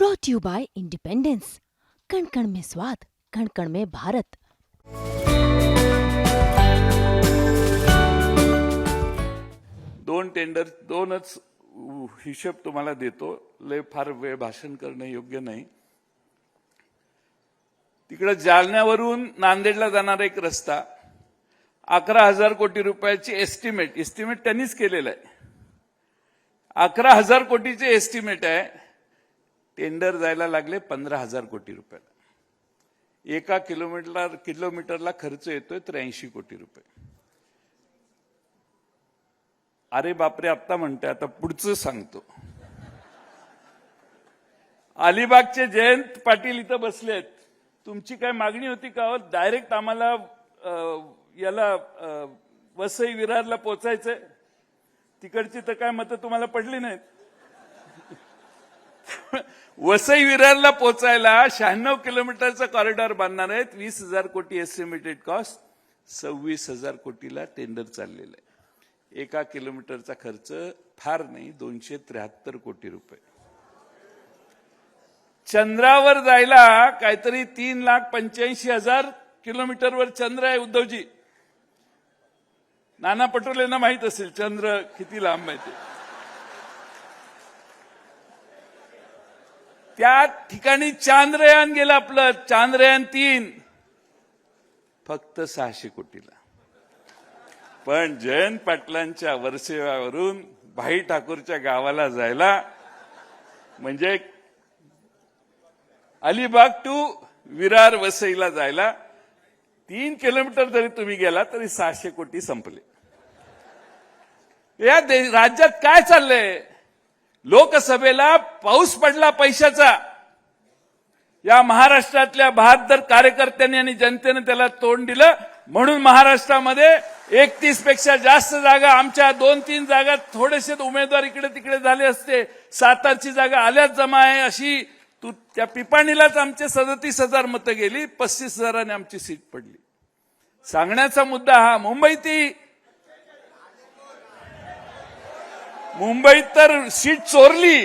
Brought you by independence कण कण में स्वाद कण कण में भारत दोन टेंडर दोनच हिशेब हिशोब तुम्हाला देतो. लय फार वेळ भाषण करणं योग्य नाही. तिकडं जालन्यावरून नांदेडला जाणारा एक रस्ता अकरा हजार कोटी रुपयाची एस्टिमेट एस्टिमेट त्यांनीच केलेलं आहे. अकरा हजार कोटीचे एस्टिमेट आहे. टेंडर जायला लागले पंधरा हजार कोटी रुपयाला एका किलोमीटरला किलोमीटरला खर्च येतोय त्र्याऐंशी कोटी रुपये. अरे बापरे आत्ता म्हणते आता पुढचं सांगतो. अलिबागचे जयंत पाटील इथं बसलेत. तुमची काय मागणी होती का हो? डायरेक्ट आम्हाला याला वसई विरारला पोचायचंय. तिकडची तर काय मतं तुम्हाला पडली नाहीत. वसई विरारला पोचायला शहाण्णव किलोमीटरचा कॉरिडॉर बांधणार आहेत. वीस हजार कोटी एस्टिमेटेड कॉस्ट सव्वीस हजार कोटीला टेंडर चाललेलं आहे. एका किलोमीटरचा खर्च फार नाही दोनशे त्र्याहत्तर कोटी रुपये. चंद्रावर जायला काहीतरी तीन लाख पंच्याऐंशी हजार किलोमीटरवर चंद्र आहे उद्धवजी. नाना पटोलेंना माहीत असेल चंद्र किती लांब आहे ते. त्या ठिकाणी चांद्रयान गेलं आपलं. चांद्रयान तीन. फक्त सहाशे कोटीला. पण जयंत पाटलांच्या वरसेवावरून भाई ठाकूरच्या गावाला जायला म्हणजे अलिबाग टू विरार वसईला जायला तीन किलोमीटर जरी तुम्ही गेला तरी सहाशे कोटी संपले. या राज्यात काय चाललंय? लोकसभेला पाऊस पडला पैशाचा. या महाराष्ट्रातल्या बहादर कार्यकर्त्यांनी आणि जनतेने त्याला तोंड दिलं. म्हणून महाराष्ट्रामध्ये एकतीसपेक्षा जास्त जागा आमच्या दोन तीन जागा थोडेसे उमेदवार इकडे तिकडे झाले असते. सातारची जागा आल्याच जमा आहे अशी तू त्या पिपाणीलाच आमचे सदतीस हजार मतं गेली पस्तीस हजाराने आमची सीट पडली. सांगण्याचा मुद्दा हा मुंबईत मुंबईत तर सीट चोरली.